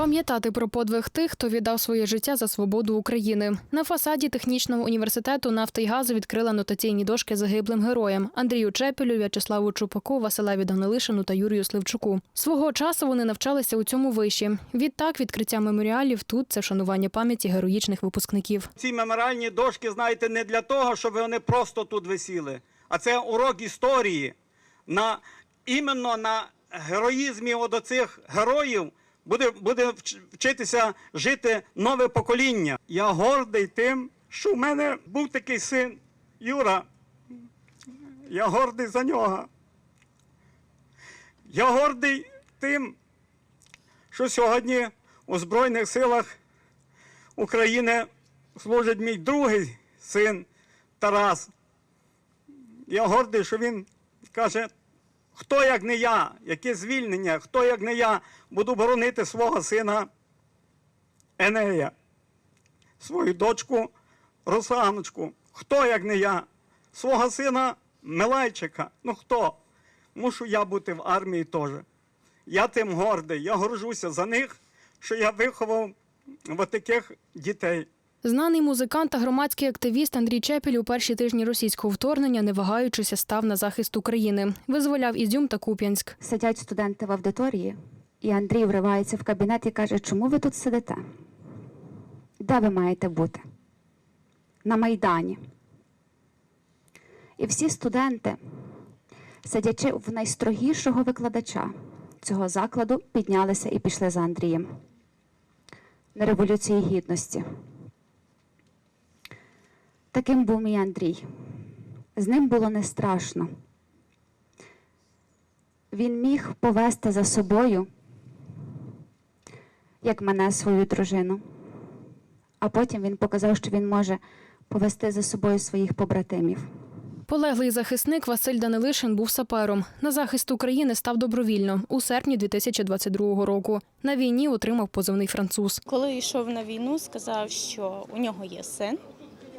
Пам'ятати про подвиг тих, хто віддав своє життя за свободу України. На фасаді технічного університету нафти й газу відкрили нотаційні дошки загиблим героям Андрію Чепелю, В'ячеславу Чупаку, Василеві Данилишину та Юрію Сливчуку. Свого часу вони навчалися у цьому виші. Відтак, відкриття меморіалів тут це вшанування пам'яті героїчних випускників. Ці меморіальні дошки, знаєте, не для того, щоб вони просто тут висіли, а це урок історії. На, іменно на героїзмі от оцих героїв буде, буде вчитися жити нове покоління. Я гордий тим, що в мене був такий син Юра. Я гордий за нього. Я гордий тим, що сьогодні у Збройних силах України служить мій другий син Тарас. Я гордий, що він каже, хто як не я, яке звільнення, хто як не я буду боронити свого сина Енея, свою дочку Росаночку. Хто як не я, свого сина Милайчика. Ну хто? Мушу я бути в армії теж. Я тим гордий, я горжуся за них, що я виховав таких дітей. Знаний музикант та громадський активіст Андрій Чепель у перші тижні російського вторгнення, не вагаючися, став на захист України. Визволяв Ізюм та Куп'янськ. Сидять студенти в аудиторії, і Андрій вривається в кабінет і каже, чому ви тут сидите? Де ви маєте бути? На Майдані. І всі студенти, сидячи в найстрогішого викладача цього закладу, піднялися і пішли за Андрієм на Революції Гідності. Таким був мій Андрій. З ним було не страшно. Він міг повести за собою, як мене свою дружину. А потім він показав, що він може повести за собою своїх побратимів. Полеглий захисник Василь Данилишин був сапером. На захист України став добровільно у серпні 2022 року. На війні отримав позивний француз. Коли йшов на війну, сказав, що у нього є син.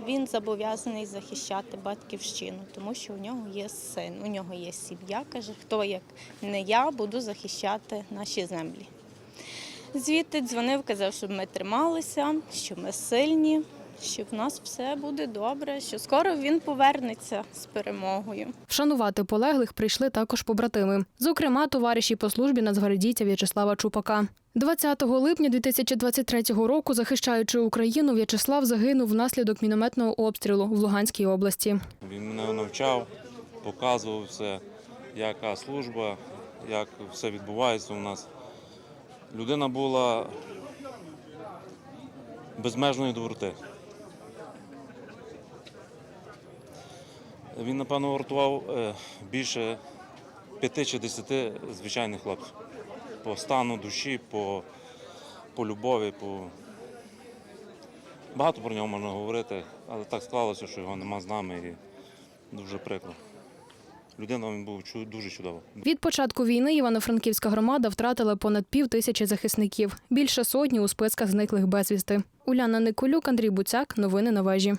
Він зобов'язаний захищати батьківщину, тому що у нього є син, у нього є сім'я. Каже, хто як не я буду захищати наші землі. Звідти дзвонив, казав, щоб ми трималися, що ми сильні, що в нас все буде добре, що скоро він повернеться з перемогою. Вшанувати полеглих прийшли також побратими. Зокрема, товариші по службі нацгвардійця В'ячеслава Чупака. 20 липня 2023 року, захищаючи Україну, В'ячеслав загинув внаслідок мінометного обстрілу в Луганській області. Він мене навчав, показував все, яка служба, як все відбувається у нас. Людина була безмежної доброти. Він, напевно, вартував е, більше п'яти чи десяти звичайних хлопців. По стану душі, по, по любові, по. Багато про нього можна говорити, але так склалося, що його нема з нами і дуже прикро. Людина він був дуже чудова. Від початку війни Івано-Франківська громада втратила понад пів тисячі захисників. Більше сотні у списках зниклих безвісти. Уляна Николюк, Андрій Буцяк. Новини на вежі.